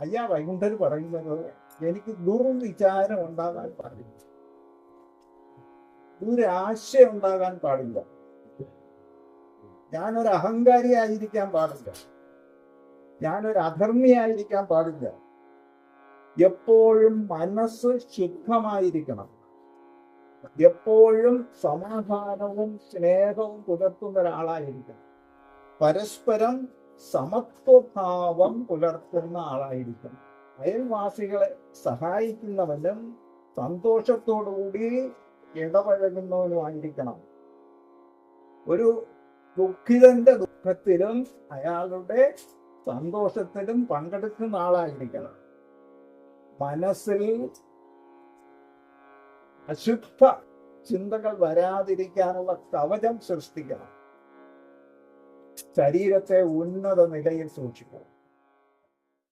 അയ്യാ വൈകുണ്ഠർ പറയുന്നത് എനിക്ക് ദുർവിചാരം ഉണ്ടാകാൻ പാടില്ല. ദുരാശയം ഉണ്ടാകാൻ പാടില്ല. ഞാനൊരു അഹങ്കാരിയായിരിക്കാൻ പാടില്ല. ഞാനൊരു അധർമ്മിയായിരിക്കാൻ പാടില്ല. എപ്പോഴും മനസ്സ് ശുദ്ധമായിരിക്കണം. എപ്പോഴും സമാധാനവും സ്നേഹവും പുലർത്തുന്ന ഒരാളായിരിക്കണം. പരസ്പരം സമത്വഭാവം പുലർത്തുന്ന ആളായിരിക്കണം. അയൽവാസികളെ സഹായിക്കുന്നവനും സന്തോഷത്തോടുകൂടി ഇടപഴകുന്നവനുമായിരിക്കണം. ഒരു ദുഃഖിതന്റെ ദുഃഖത്തിലും അയാളുടെ സന്തോഷത്തിലും പങ്കെടുക്കുന്ന ആളായിരിക്കണം. മനസ്സിൽ അശുദ്ധ ചിന്തകൾ വരാതിരിക്കാനുള്ള കവചം സൃഷ്ടിക്കണം. ശരീരത്തെ ഉന്നത നിലയിൽ സൂക്ഷിക്കണം